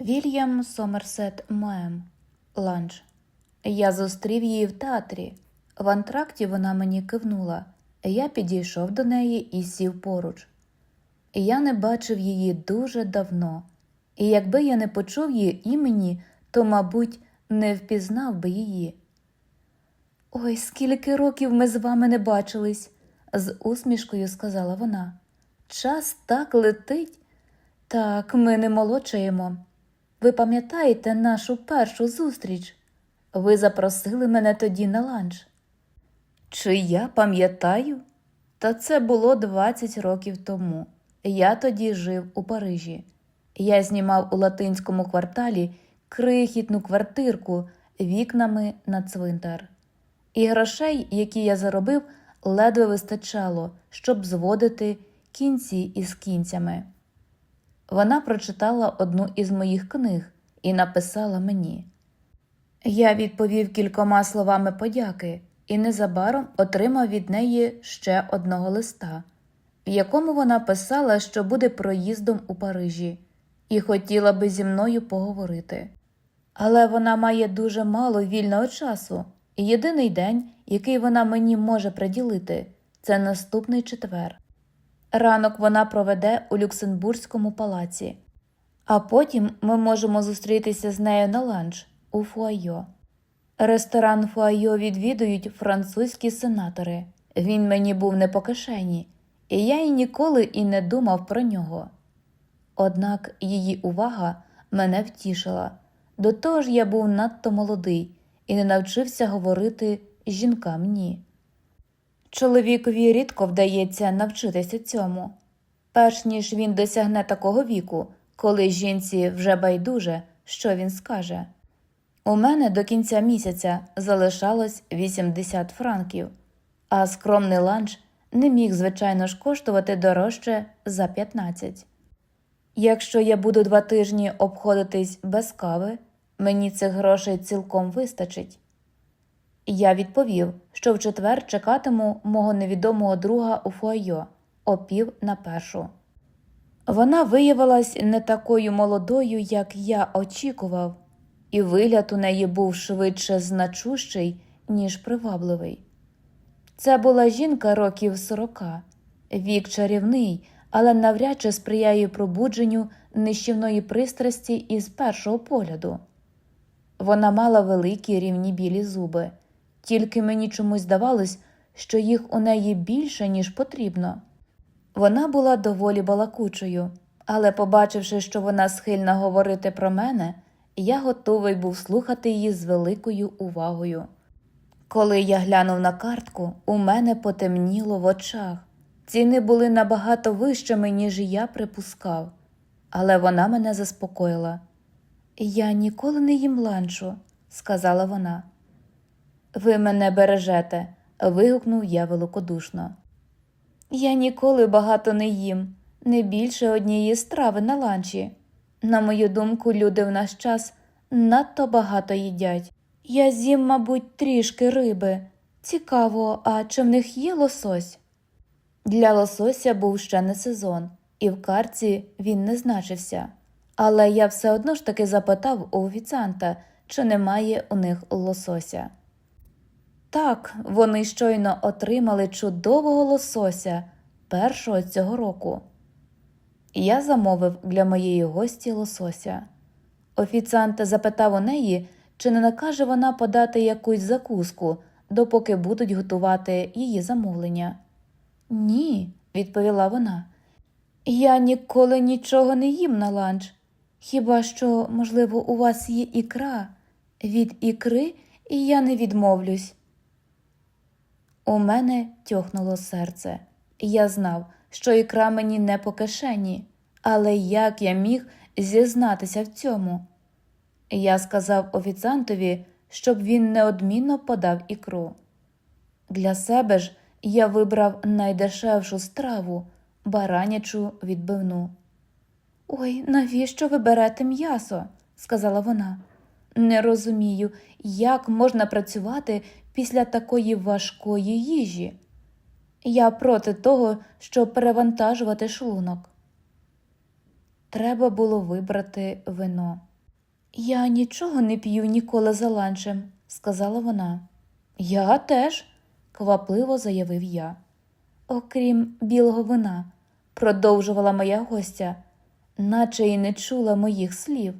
Вільям Сомерсет Моем. Ланч. Я зустрів її в театрі. В антракті вона мені кивнула. Я підійшов до неї і сів поруч. Я не бачив її дуже давно, і якби я не почув її імені, то, мабуть, не впізнав би її. Ой, скільки років ми з вами не бачились, з усмішкою сказала вона. Час так летить. Так, ми не молодшаємо. Ви пам'ятаєте нашу першу зустріч? Ви запросили мене тоді на ланч. Чи я пам'ятаю? Та це було 20 років тому. Я тоді жив у Парижі. Я знімав у латинському кварталі крихітну квартирку вікнами на цвинтар. І грошей, які я заробив, ледве вистачало, щоб зводити кінці із кінцями. Вона прочитала одну із моїх книг і написала мені. Я відповів кількома словами подяки і незабаром отримав від неї ще одного листа, в якому вона писала, що буде проїздом у Парижі, і хотіла би зі мною поговорити. Але вона має дуже мало вільного часу, і єдиний день, який вона мені може приділити, це наступний четвер. Ранок вона проведе у Люксембурзькому палаці, а потім ми можемо зустрітися з нею на ланч у Фуайо. Ресторан Фуайо відвідують французькі сенатори. Він мені був не по кишені, і я й ніколи і не думав про нього. Однак її увага мене втішила. До того ж я був надто молодий і не навчився говорити жінкам ні. Чоловікові рідко вдається навчитися цьому, перш ніж він досягне такого віку, коли жінці вже байдуже, що він скаже. У мене до кінця місяця залишалось 80 франків, а скромний ланч не міг, звичайно ж, коштувати дорожче за 15. Якщо я буду два тижні обходитись без кави, мені цих грошей цілком вистачить. Я відповів, що в четвер чекатиму мого невідомого друга у фойо о пів на першу. Вона виявилась не такою молодою, як я очікував, і вигляд у неї був швидше значущий, ніж привабливий. Це була жінка років сорока, вік чарівний, але навряд чи сприяє пробудженню нищівної пристрасті із першого погляду. Вона мала великі рівні білі зуби, тільки мені чомусь здавалось, що їх у неї більше, ніж потрібно. Вона була доволі балакучою, але, побачивши, що вона схильна говорити про мене, я готовий був слухати її з великою увагою. Коли я глянув на картку, у мене потемніло в очах. Ціни були набагато вищими, ніж я припускав, але вона мене заспокоїла. Я ніколи не їм ланчу, сказала вона. Ви мене бережете, вигукнув я великодушно. Я ніколи багато не їм, не більше однієї страви на ланчі. На мою думку, люди в наш час надто багато їдять. Я з'їм, мабуть, трішки риби. Цікаво, а чи в них є лосось? Для лосося був ще не сезон, і в карці він не значився. Але я все одно ж таки запитав у офіціанта, чи немає у них лосося. Так, вони щойно отримали чудового лосося першого цього року. Я замовив для моєї гості лосося. Офіціант запитав у неї, чи не накаже вона подати якусь закуску, допоки будуть готувати її замовлення. Ні, відповіла вона. Я ніколи нічого не їм на ланч. Хіба що, можливо, у вас є ікра? Від ікри і я не відмовлюсь. У мене тьохнуло серце. Я знав, що ікра мені не по кишені, але як я міг зізнатися в цьому? Я сказав офіціантові, щоб він неодмінно подав ікру. Для себе ж я вибрав найдешевшу страву баранячу відбивну. Ой, навіщо ви берете м'ясо? сказала вона. Не розумію, як можна працювати після такої важкої їжі. Я проти того, щоб перевантажувати шлунок. Треба було вибрати вино. Я нічого не п'ю ніколи за ланчем, сказала вона. Я теж, квапливо заявив я. Окрім білого вина, продовжувала моя гостя, наче й не чула моїх слів.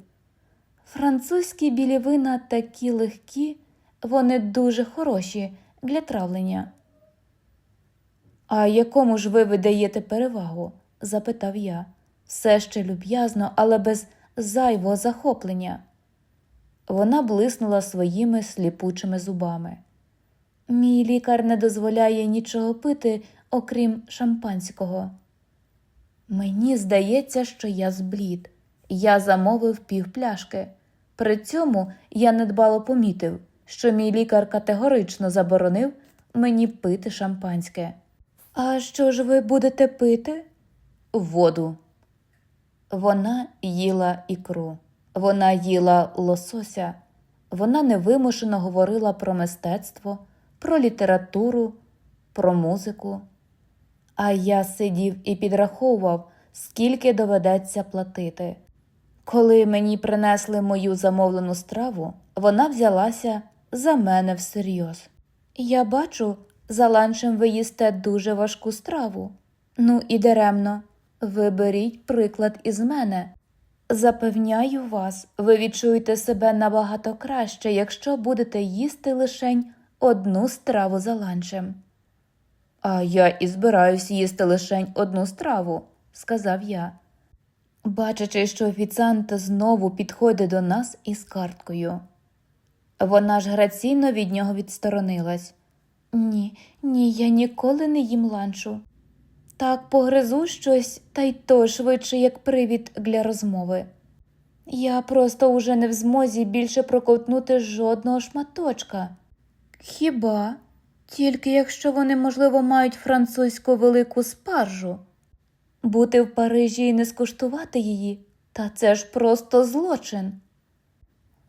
Французькі білі вина такі легкі, вони дуже хороші для травлення. А якому ж ви видаєте перевагу? запитав я, все ще люб'язно, але без зайвого захоплення. Вона блиснула своїми сліпучими зубами. Мій лікар не дозволяє нічого пити, окрім шампанського. Мені здається, що я зблід. Я замовив півпляшки. При цьому я недбало помітив, що мій лікар категорично заборонив мені пити шампанське. А що ж ви будете пити? Воду. Вона їла ікру, вона їла лосося, вона невимушено говорила про мистецтво, про літературу, про музику. А я сидів і підраховував, скільки доведеться платити. Коли мені принесли мою замовлену страву, вона взялася за мене всерйоз. Я бачу, за ланчем ви їсте дуже важку страву. Ну і даремно. Ви беріть приклад із мене. Запевняю вас, ви відчуєте себе набагато краще, якщо будете їсти лишень одну страву за ланчем. А я і збираюсь їсти лишень одну страву, сказав я. Бачачи, що офіціант знову підходить до нас із карткою. Вона ж граційно від нього відсторонилась. Ні, ні, я ніколи не їм ланчу. Так погризу щось, та й то швидше, як привід для розмови. Я просто уже не в змозі більше проковтнути жодного шматочка. Хіба? Тільки якщо вони, можливо, мають французьку велику спаржу. Бути в Парижі і не скуштувати її, та це ж просто злочин.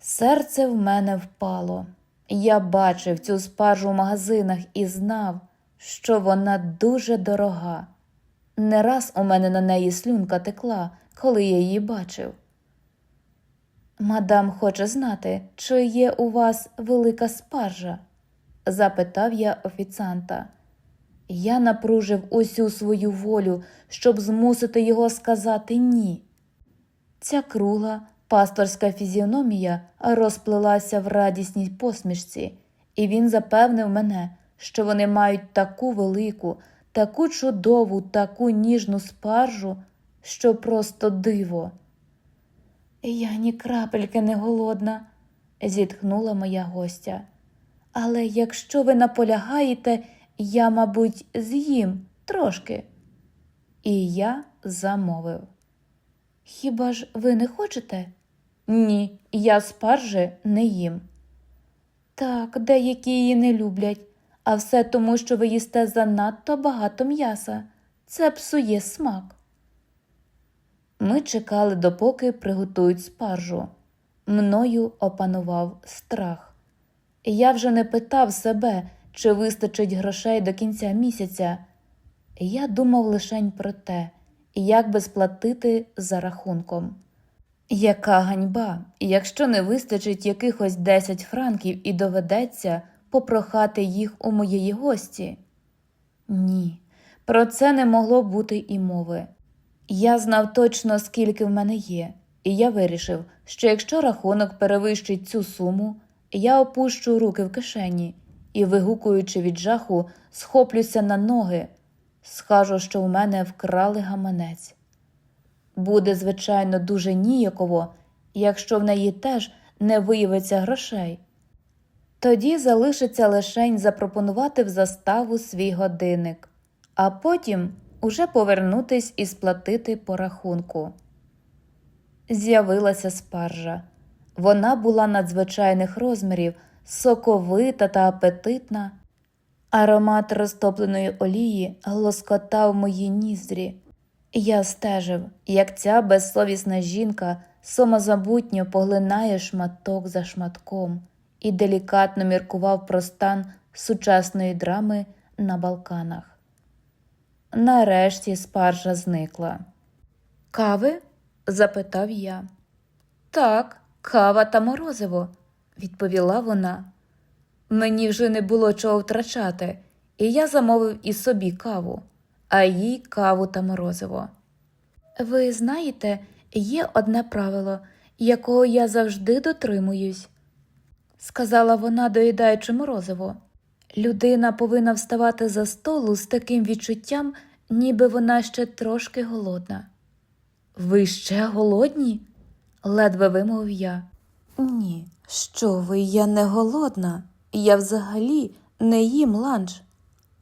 Серце в мене впало. Я бачив цю спаржу в магазинах і знав, що вона дуже дорога. Не раз у мене на неї слюнка текла, коли я її бачив. Мадам хоче знати, чи є у вас велика спаржа? запитав я офіціанта. Я напружив усю свою волю, щоб змусити його сказати ні. Ця кругла пасторська фізіономія розплилася в радісній посмішці, і він запевнив мене, що вони мають таку велику, таку чудову, таку ніжну спаржу, що просто диво. Я ні крапельки не голодна, зітхнула моя гостя. Але якщо ви наполягаєте, я, мабуть, з'їм трошки. І я замовив. Хіба ж ви не хочете? Ні, я спаржи не їм. Так, деякі її не люблять, а все тому, що ви їсте занадто багато м'яса. Це псує смак. Ми чекали, допоки приготують спаржу. Мною опанував страх. Я вже не питав себе, чи вистачить грошей до кінця місяця. Я думав лишень про те, як би сплатити за рахунком. Яка ганьба, якщо не вистачить якихось 10 франків і доведеться попрохати їх у моєї гості? Ні, про це не могло бути і мови. Я знав точно, скільки в мене є, і я вирішив, що якщо рахунок перевищить цю суму, я опущу руки в кишені і, вигукуючи від жаху, схоплюся на ноги, скажу, що в мене вкрали гаманець. Буде, звичайно, дуже ніяково, якщо в неї теж не виявиться грошей. Тоді залишиться лишень запропонувати в заставу свій годинник, а потім уже повернутись і сплатити по рахунку. З'явилася спаржа. Вона була надзвичайних розмірів, соковита та апетитна. Аромат розтопленої олії глоскотав мої ніздрі. Я стежив, як ця безсовісна жінка самозабутньо поглинає шматок за шматком і делікатно міркував про стан сучасної драми на Балканах. Нарешті спаржа зникла. Кави? запитав я. Так, Кава та морозиво, відповіла вона. Мені вже не було чого втрачати, і я замовив і собі каву, а їй каву та морозиво. Ви знаєте, є одне правило, якого я завжди дотримуюсь, сказала вона, доїдаючи морозиво. Людина повинна вставати за столу з таким відчуттям, ніби вона ще трошки голодна. Ви ще голодні? ледве вимовив я. Ні, що ви, я не голодна. Я взагалі не їм ланч.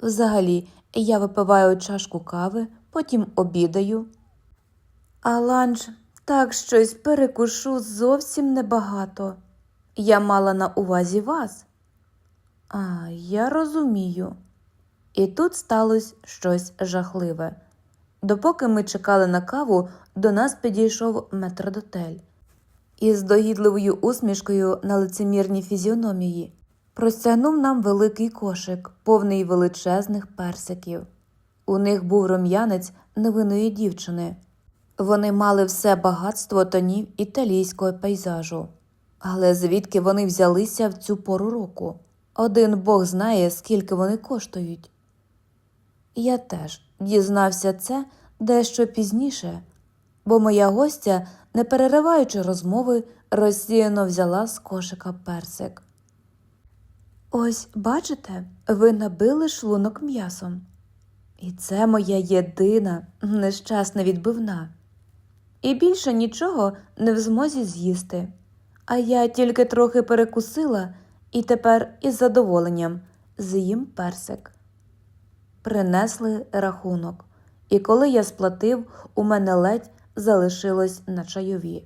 Взагалі, я випиваю чашку кави, потім обідаю. А ланч так щось перекушу зовсім небагато. Я мала на увазі вас. А, я розумію. І тут сталося щось жахливе. Допоки ми чекали на каву, до нас підійшов метрдотель. Із догідливою усмішкою на лицемірній фізіономії простягнув нам великий кошик, повний величезних персиків. У них був рум'янець невинної дівчини. Вони мали все багатство тонів італійського пейзажу. Але звідки вони взялися в цю пору року? Один Бог знає, скільки вони коштують. Я теж дізнався це дещо пізніше, бо моя гостя, не перериваючи розмови, розсіяно взяла з кошика персик. Ось, бачите, ви набили шлунок м'ясом. І це моя єдина нещасна відбивна. І більше нічого не в змозі з'їсти. А я тільки трохи перекусила і тепер із задоволенням з'їм персик. Принесли рахунок, і коли я сплатив, у мене ледь залишилось на чайові.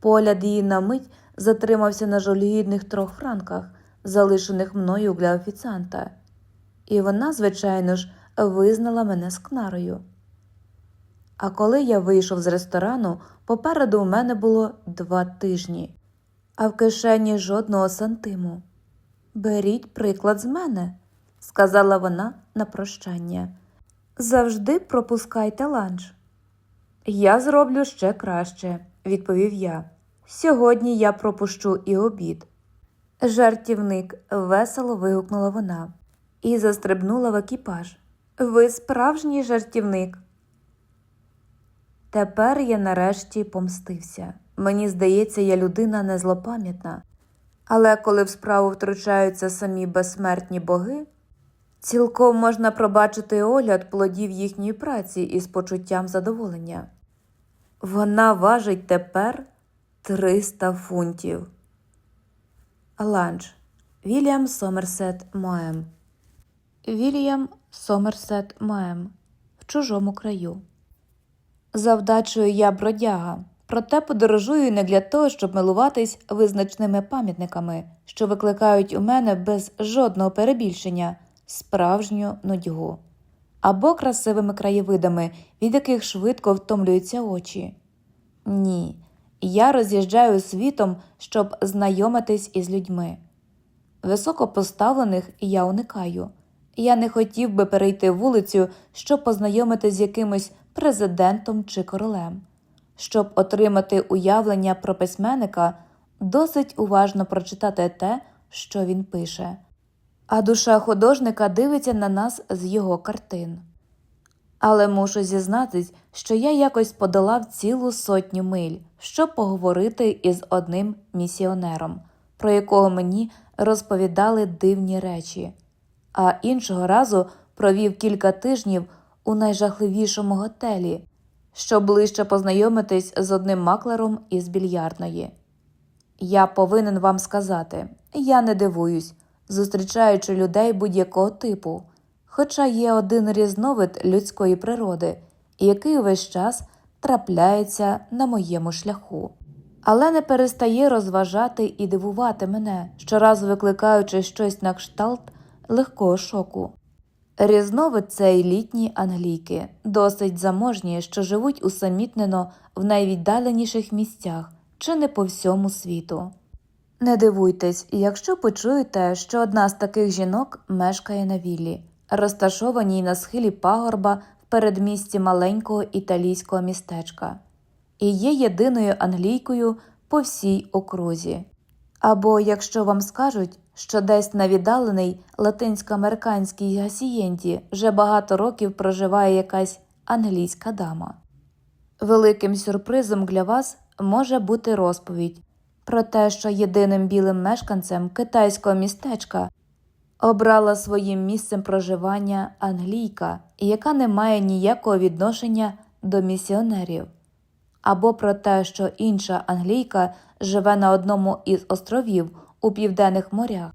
Погляд її на мить затримався на жалюгідних трьох франках, залишених мною для офіціанта, і вона, звичайно ж, визнала мене скнарою. А коли я вийшов з ресторану, попереду у мене було два тижні, а в кишені жодного сантиму. Беріть приклад з мене, сказала вона на прощання. Завжди пропускайте ланч. Я зроблю ще краще, відповів я. Сьогодні я пропущу і обід. Жартівник весело вигукнула вона і застрибнула в екіпаж. Ви справжній жартівник. Тепер я нарешті помстився. Мені здається, я людина незлопам'ятна. Але коли в справу втручаються самі безсмертні боги, цілком можна пробачити огляд плодів їхньої праці із почуттям задоволення. Вона важить тепер 300 фунтів. Ланч Вільям Сомерсет Моем. Вільям Сомерсет Моем в чужому краю. За вдачею я бродяга, проте подорожую не для того, щоб милуватись визначними пам'ятниками, що викликають у мене без жодного перебільшення справжню нудьгу, або красивими краєвидами, від яких швидко втомлюються очі. Ні, я роз'їжджаю світом, щоб знайомитись із людьми. Високопоставлених я уникаю. Я не хотів би перейти вулицю, щоб познайомитись з якимось президентом чи королем. Щоб отримати уявлення про письменника, досить уважно прочитати те, що він пише. А душа художника дивиться на нас з його картин. Але мушу зізнатись, що я якось подолав цілу сотню миль, щоб поговорити із одним місіонером, про якого мені розповідали дивні речі, а іншого разу провів кілька тижнів у найжахливішому готелі, щоб ближче познайомитись з одним маклером із більярдної. Я повинен вам сказати, я не дивуюсь, зустрічаючи людей будь-якого типу, хоча є один різновид людської природи, який увесь час трапляється на моєму шляху. Але не перестає розважати і дивувати мене, щоразу викликаючи щось на кшталт легкого шоку. Різновид це літні англійки, досить заможні, що живуть усамітнено в найвіддаленіших місцях чи не по всьому світу. Не дивуйтесь, якщо почуєте, що одна з таких жінок мешкає на віллі, розташованій на схилі пагорба в передмісті маленького італійського містечка, і є єдиною англійкою по всій окрузі. Або якщо вам скажуть, що десь на віддалений латинськоамериканській гасієнті вже багато років проживає якась англійська дама. Великим сюрпризом для вас може бути розповідь про те, що єдиним білим мешканцем китайського містечка обрала своїм місцем проживання англійка, яка не має ніякого відношення до місіонерів, або про те, що інша англійка живе на одному із островів у південних морях.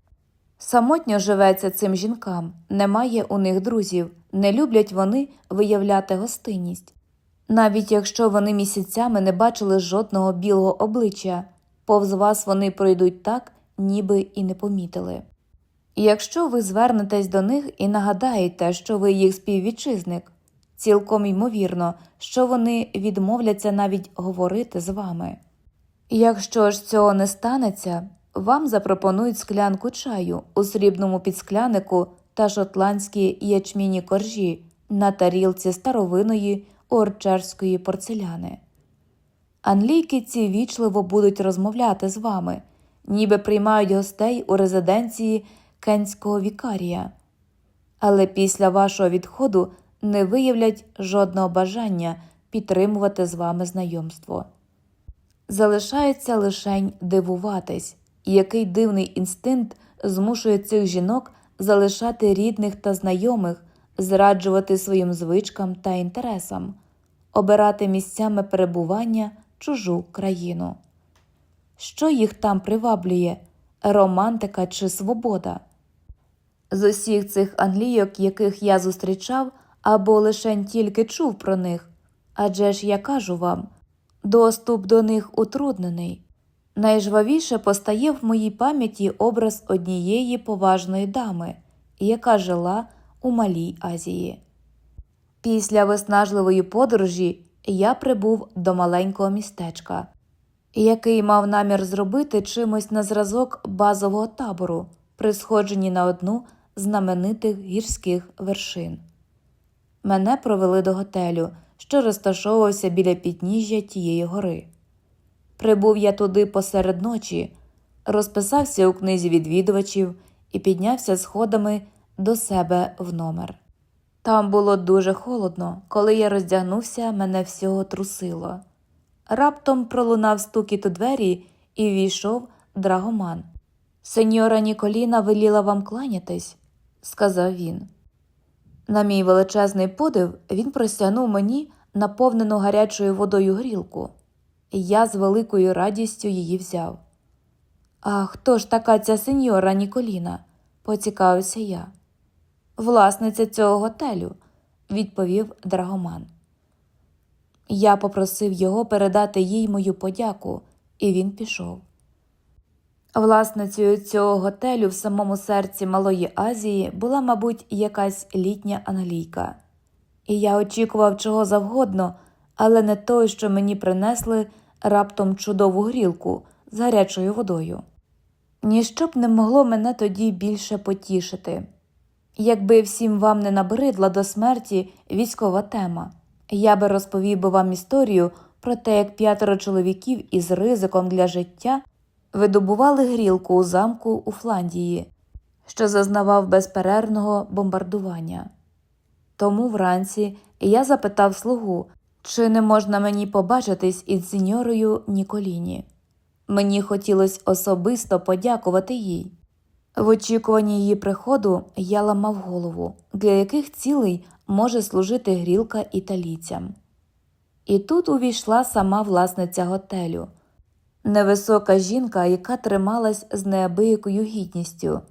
Самотньо живеться цим жінкам, немає у них друзів, не люблять вони виявляти гостинність. Навіть якщо вони місяцями не бачили жодного білого обличчя, повз вас вони пройдуть так, ніби і не помітили. Якщо ви звернетесь до них і нагадаєте, що ви їх співвітчизник, цілком ймовірно, що вони відмовляться навіть говорити з вами. Якщо ж цього не станеться, вам запропонують склянку чаю у срібному підсклянику та шотландські ячміні коржі на тарілці старовиної орчерської порцеляни. Англійки ці вічливо будуть розмовляти з вами, ніби приймають гостей у резиденції кенського вікарія, але після вашого відходу не виявлять жодного бажання підтримувати з вами знайомство. Залишається лишень дивуватись, який дивний інстинкт змушує цих жінок залишати рідних та знайомих, зраджувати своїм звичкам та інтересам, обирати місцями перебування чужу країну. Що їх там приваблює романтика чи свобода? З усіх цих англійок, яких я зустрічав, або лише тільки чув про них, адже ж я кажу вам, доступ до них утруднений. Найжвавіше постає в моїй пам'яті образ однієї поважної дами, яка жила у Малій Азії. Після виснажливої подорожі я прибув до маленького містечка, який мав намір зробити чимось на зразок базового табору при сходженні на одну знаменитих гірських вершин. Мене провели до готелю, що розташовувався біля підніжжя тієї гори. Прибув я туди посеред ночі, розписався у книзі відвідувачів і піднявся сходами до себе в номер. Там було дуже холодно, коли я роздягнувся, мене всього трусило. Раптом пролунав стукіт у двері і війшов драгоман. Сеньора Ніколіна веліла вам кланятись, сказав він. На мій величезний подив він простягнув мені наповнену гарячою водою грілку, і я з великою радістю її взяв. А хто ж така ця сеньора Ніколіна? поцікавився я. Власниця цього готелю, відповів Драгоман. Я попросив його передати їй мою подяку, і він пішов. Власницею цього готелю в самому серці Малої Азії була, мабуть, якась літня англійка, і я очікував чого завгодно, але не той, що мені принесли раптом чудову грілку з гарячою водою. Ніщо б не могло мене тоді більше потішити. Якби всім вам не набридла до смерті військова тема, я би розповів би вам історію про те, як п'ятеро чоловіків із ризиком для життя видобували грілку у замку у Фландії, що зазнавав безперервного бомбардування. Тому вранці я запитав слугу, чи не можна мені побачитись із сеньорою Ніколіні. Мені хотілося особисто подякувати їй. В очікуванні її приходу я ламав голову, для яких цілей може служити грілка італійцям. І тут увійшла сама власниця готелю, невисока жінка, яка трималась з неабиякою гідністю.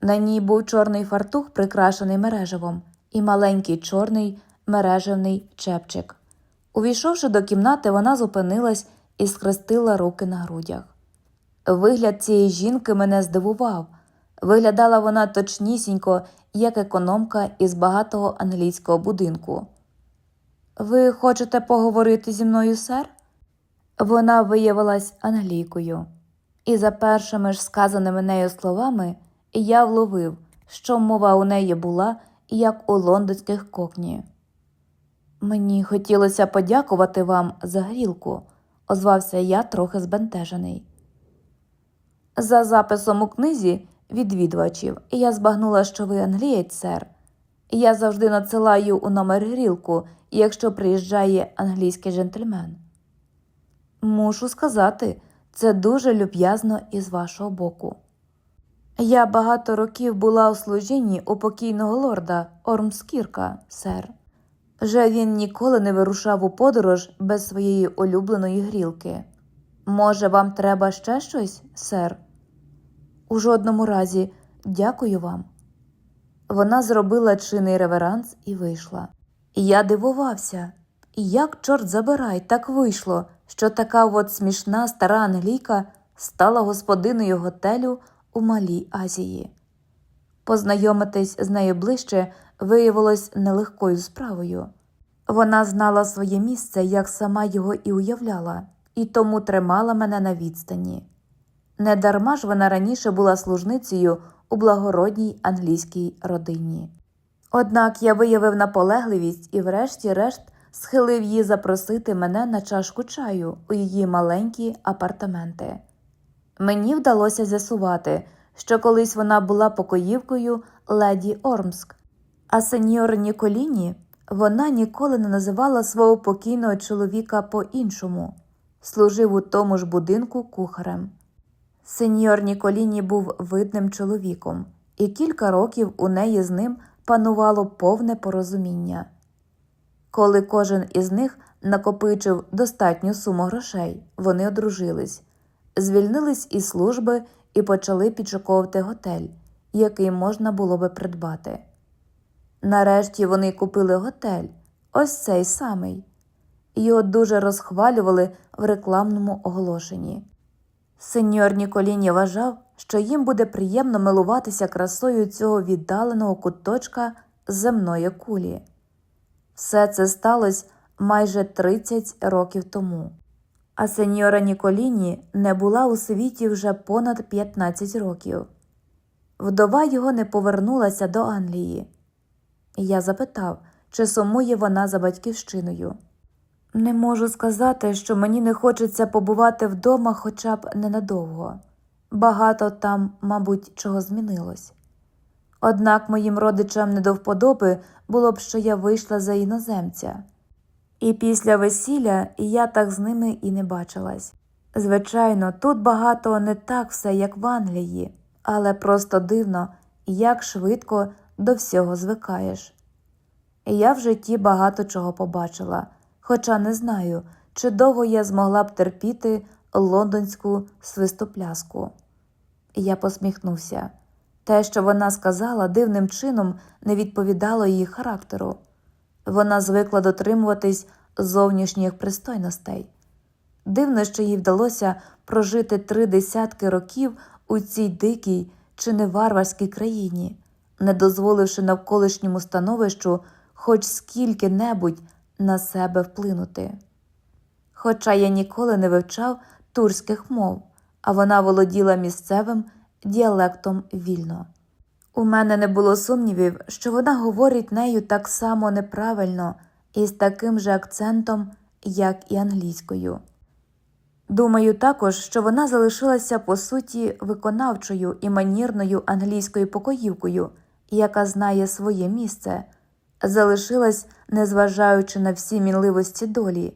На ній був чорний фартух, прикрашений мережевом, і маленький чорний мережевний чепчик. Увійшовши до кімнати, вона зупинилась і схрестила руки на грудях. Вигляд цієї жінки мене здивував. Виглядала вона точнісінько, як економка із багатого англійського будинку. Ви хочете поговорити зі мною, сер? Вона виявилась англійкою, і за першими ж сказаними нею словами я вловив, що мова у неї була, як у лондонських кокні. Мені хотілося подякувати вам за грілку, озвався я трохи збентежений. За записом у книзі відвідувачів я збагнула, що ви англієць, сер. Я завжди надсилаю у номер грілку, якщо приїжджає англійський джентльмен. Мушу сказати, це дуже люб'язно із вашого боку. Я багато років була у служінні у покійного лорда Ормскірка, сер. Вже він ніколи не вирушав у подорож без своєї улюбленої грілки. Може, вам треба ще щось, сер? У жодному разі, дякую вам. Вона зробила чинний реверанс і вийшла. Я дивувався, як, чорт забирай, так вийшло, що така от смішна стара англійка стала господиною готелю у Малій Азії. Познайомитись з нею ближче виявилось нелегкою справою. Вона знала своє місце, як сама його і уявляла, і тому тримала мене на відстані. Недарма ж вона раніше була служницею у благородній англійській родині. Однак я виявив наполегливість і, врешті-решт, схилив її запросити мене на чашку чаю у її маленькі апартаменти. Мені вдалося з'ясувати, що колись вона була покоївкою леді Ормск, а сеньор Ніколіні вона ніколи не називала свого покійного чоловіка по-іншому, служив у тому ж будинку кухарем. Сеньор Ніколіні був видним чоловіком, і кілька років у неї з ним панувало повне порозуміння. Коли кожен із них накопичив достатню суму грошей, вони одружились, звільнились із служби і почали підшуковувати готель, який можна було би придбати. Нарешті вони купили готель, ось цей самий. Його дуже розхвалювали в рекламному оголошенні. Сеньор Ніколіні вважав, що їм буде приємно милуватися красою цього віддаленого куточка земної кулі. Все це сталося майже 30 років тому. А сеньора Ніколіні не була у світі вже понад 15 років. Вдова його не повернулася до Англії. Я запитав, чи сумує вона за батьківщиною. Не можу сказати, що мені не хочеться побувати вдома хоча б ненадовго. Багато там, мабуть, чого змінилось. Однак моїм родичам не до вподоби було б, що я вийшла за іноземця. І після весілля я так з ними і не бачилась. Звичайно, тут багато не так все, як в Англії, але просто дивно, як швидко до всього звикаєш. Я в житті багато чого побачила, хоча не знаю, чи довго я змогла б терпіти лондонську свистопляску. Я посміхнувся. Те, що вона сказала, дивним чином не відповідало її характеру. Вона звикла дотримуватись зовнішніх пристойностей. Дивно, що їй вдалося прожити три десятки років у цій дикій чи не варварській країні, не дозволивши навколишньому становищу хоч скільки-небудь на себе вплинути. Хоча я ніколи не вивчав турських мов, а вона володіла місцевим діалектом вільно. У мене не було сумнівів, що вона говорить нею так само неправильно і з таким же акцентом, як і англійською. Думаю також, що вона залишилася по суті виконавчою і манірною англійською покоївкою, яка знає своє місце, залишилась, незважаючи на всі мінливості долі,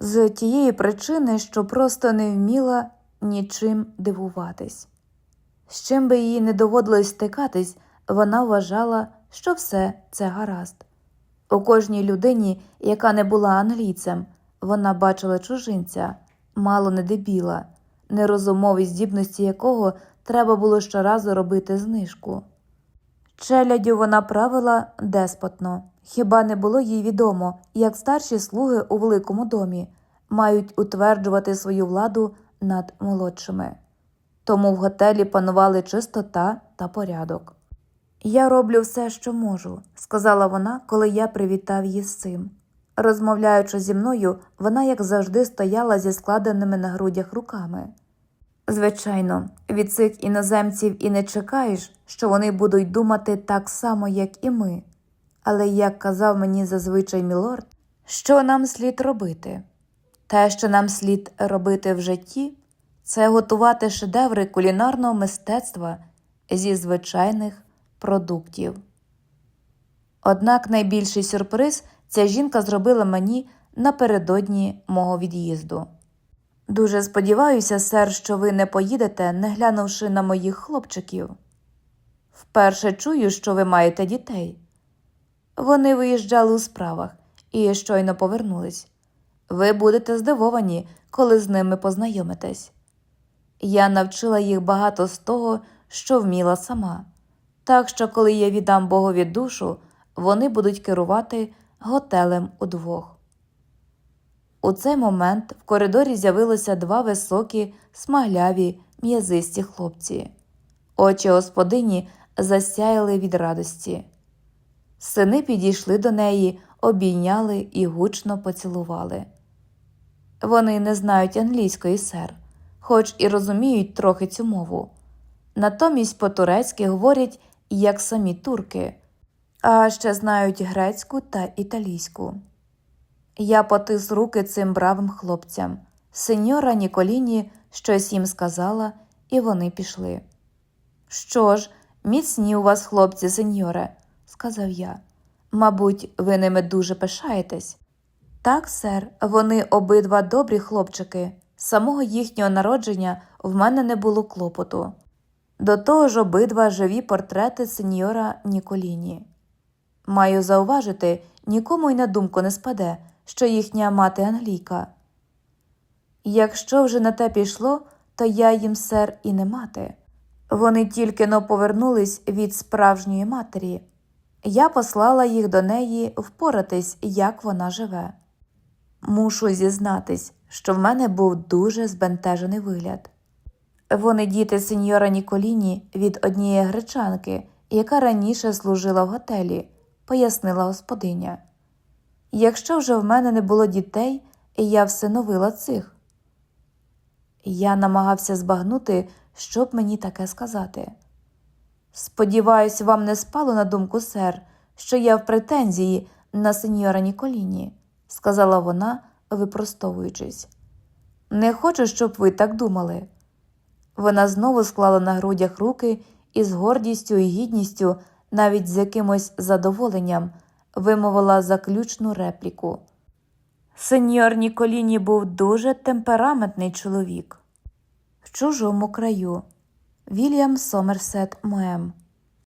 з тієї причини, що просто не вміла нічим дивуватись. З чим би їй не доводилось стикатись, вона вважала, що все це гаразд. У кожній людині, яка не була англійцем, вона бачила чужинця, мало не дебіла, нерозумові здібності якого треба було щоразу робити знижку. Челядю вона правила деспотно, хіба не було їй відомо, як старші слуги у великому домі мають утверджувати свою владу над молодшими. Тому в готелі панували чистота та порядок. Я роблю все, що можу, сказала вона, коли я привітав її з цим. Розмовляючи зі мною, вона, як завжди, стояла зі складеними на грудях руками. Звичайно, від цих іноземців і не чекаєш, що вони будуть думати так само, як і ми. Але як казав мені зазвичай мілорд, що нам слід робити? Те, що нам слід робити в житті, це готувати шедеври кулінарного мистецтва зі звичайних продуктів. Однак найбільший сюрприз ця жінка зробила мені напередодні мого від'їзду. Дуже сподіваюся, сер, що ви не поїдете, не глянувши на моїх хлопчиків. Вперше чую, що ви маєте дітей. Вони виїжджали у справах і щойно повернулись. Ви будете здивовані, коли з ними познайомитесь. Я навчила їх багато з того, що вміла сама, так що, коли я віддам Богові душу, вони будуть керувати готелем удвох. У цей момент в коридорі з'явилося два високі, смагляві, м'язисті хлопці. Очі господині засяяли від радості. Сини підійшли до неї, обійняли і гучно поцілували. Вони не знають англійської, сер, хоч і розуміють трохи цю мову. Натомість по-турецьки говорять як самі турки, а ще знають грецьку та італійську. Я потис руки цим бравим хлопцям. Сеньора Ніколіні щось їм сказала, і вони пішли. Що ж, міцні у вас, хлопці, сеньоре, сказав я. Мабуть, ви ними дуже пишаєтесь. Так, сер, вони обидва добрі хлопчики. З самого їхнього народження в мене не було клопоту. До того ж, обидва живі портрети сеньора Ніколіні. Маю зауважити, нікому й на думку не спаде, що їхня мати англійка. Якщо вже на те пішло, то я їм, сер, і не мати. Вони тільки но повернулись від справжньої матері. Я послала їх до неї впоратись, як вона живе. Мушу зізнатись, що в мене був дуже збентежений вигляд. Вони діти сеньора Ніколіні від однієї гречанки, яка раніше служила в готелі, пояснила господиня. Якщо вже в мене не було дітей, я всиновила цих. Я намагався збагнути, що б мені таке сказати. Сподіваюсь, вам не спало на думку, сер, що я в претензії на сеньора Ніколіні, сказала вона, випростовуючись. Не хочу, щоб ви так думали. Вона знову склала на грудях руки і з гордістю і гідністю, навіть з якимось задоволенням, вимовила заключну репліку. Сеньор Ніколіні був дуже темпераментний чоловік. В чужому краю Вільям Сомерсет Моем